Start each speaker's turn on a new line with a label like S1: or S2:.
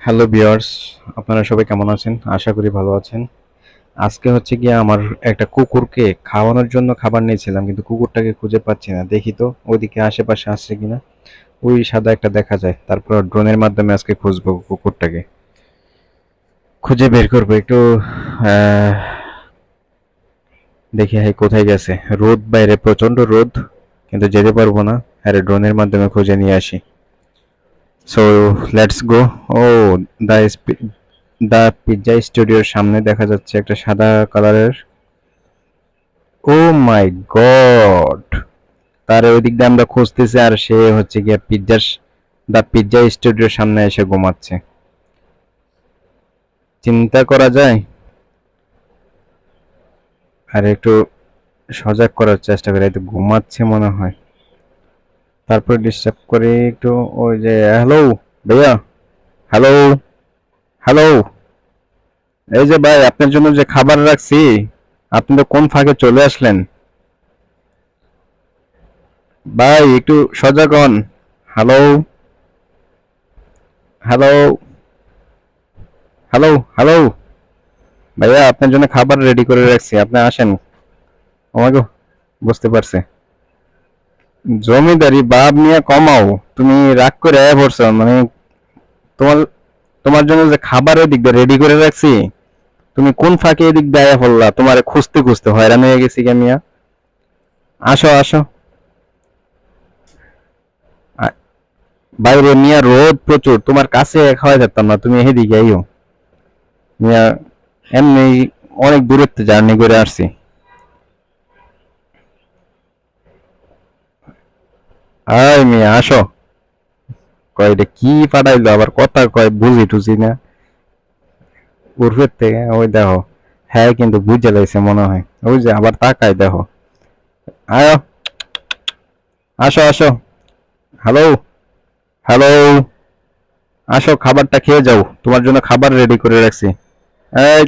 S1: Hello বিয়ার্স আপনারা সবাই কেমন আছেন? আশা করি ভালো আছেন। আজকে হচ্ছে গিয়ে আমার একটা কুকুরকে খাওয়ানোর জন্য খাবার নিয়েছিলাম, কিন্তু কুকুরটাকে খুঁজে পাচ্ছি না। দেখি তো, ওইদিকে আশেপাশে আসছে কিনা? ওই সাদা একটা দেখা যায়। তারপর ড্রোনের মাধ্যমে আজকে খুঁজবো কুকুরটাকে। খুঁজে বের করব। একটু দেখি হ্যাঁ কোথায় গেছে। রোদ বাইরে প্রচণ্ড রোদ, কিন্তু যেতে পারব না। আরে ড্রোনের মাধ্যমে খুঁজে নিয়ে আসি। সো লেটস গো ও দ্য দ্য পিৎজা স্টুডিওর সামনে দেখা যাচ্ছে একটা সাদা কালারের ও মাই গড তার ওই দিক দিয়ে আমরা খুঁজতেছি আর সে হচ্ছে গিয়ে পিৎজার দ্য পিৎজা স্টুডিওর সামনে এসে ঘুমাচ্ছে। চিন্তা করা যায়? আর একটু সজাগ করার চেষ্টা করি ঘুমাচ্ছে মনে হয়। তারপর ডিস্টার্ব করে একটু ওই যে হ্যালো ভাইয়া হ্যালো হ্যালো এই যে ভাই, আপনার জন্য যে খাবার রাখছি, আপনি তো কোন ফাঁকে চলে আসলেন? ভাই, একটু সজাগ হন। হ্যালো হ্যালো হ্যালো হ্যালো ভাইয়া, আপনার জন্য খাবার রেডি করে রাখছি, আপনি আসেন। আমাকে বুঝতে পারছে। জমিদারি বাপ নিয়ে কমাও, তুমি রাগ করে পড়ছো মানে তোমার তোমার জন্য যে খাবারের দিক দিয়ে রেডি করে রাখছি, তুমি কোন ফাঁকে এদিক দিয়ে পড়লা? তোমার খুঁজতে খুঁজতে হয়রান হয়ে গেছি কে মিয়া। আসো আসো। বাইরে মিয়া রোদ প্রচুর, তোমার কাছে খাওয়া যেতাম না, তুমি এদিকে আইও। মিয়া, এমনি অনেক দূরত্ব জার্নি করে আসছি। আয় মিয়া, আসো। কয়, এটা কি পাঠাইলো? আবার কথা কয়, বুঝি টুঝি না। উর্ফের থেকে, ওই দেখো। হ্যাঁ কিন্তু বুঝে লাইছে মনে হয়। ওই যে, আবার তাকায়, দেখো। আয়। আসো আসো। হ্যালো হ্যালো আসো, খাবারটা খেয়ে যাও। তোমার জন্য খাবার রেডি করে রাখছি। এই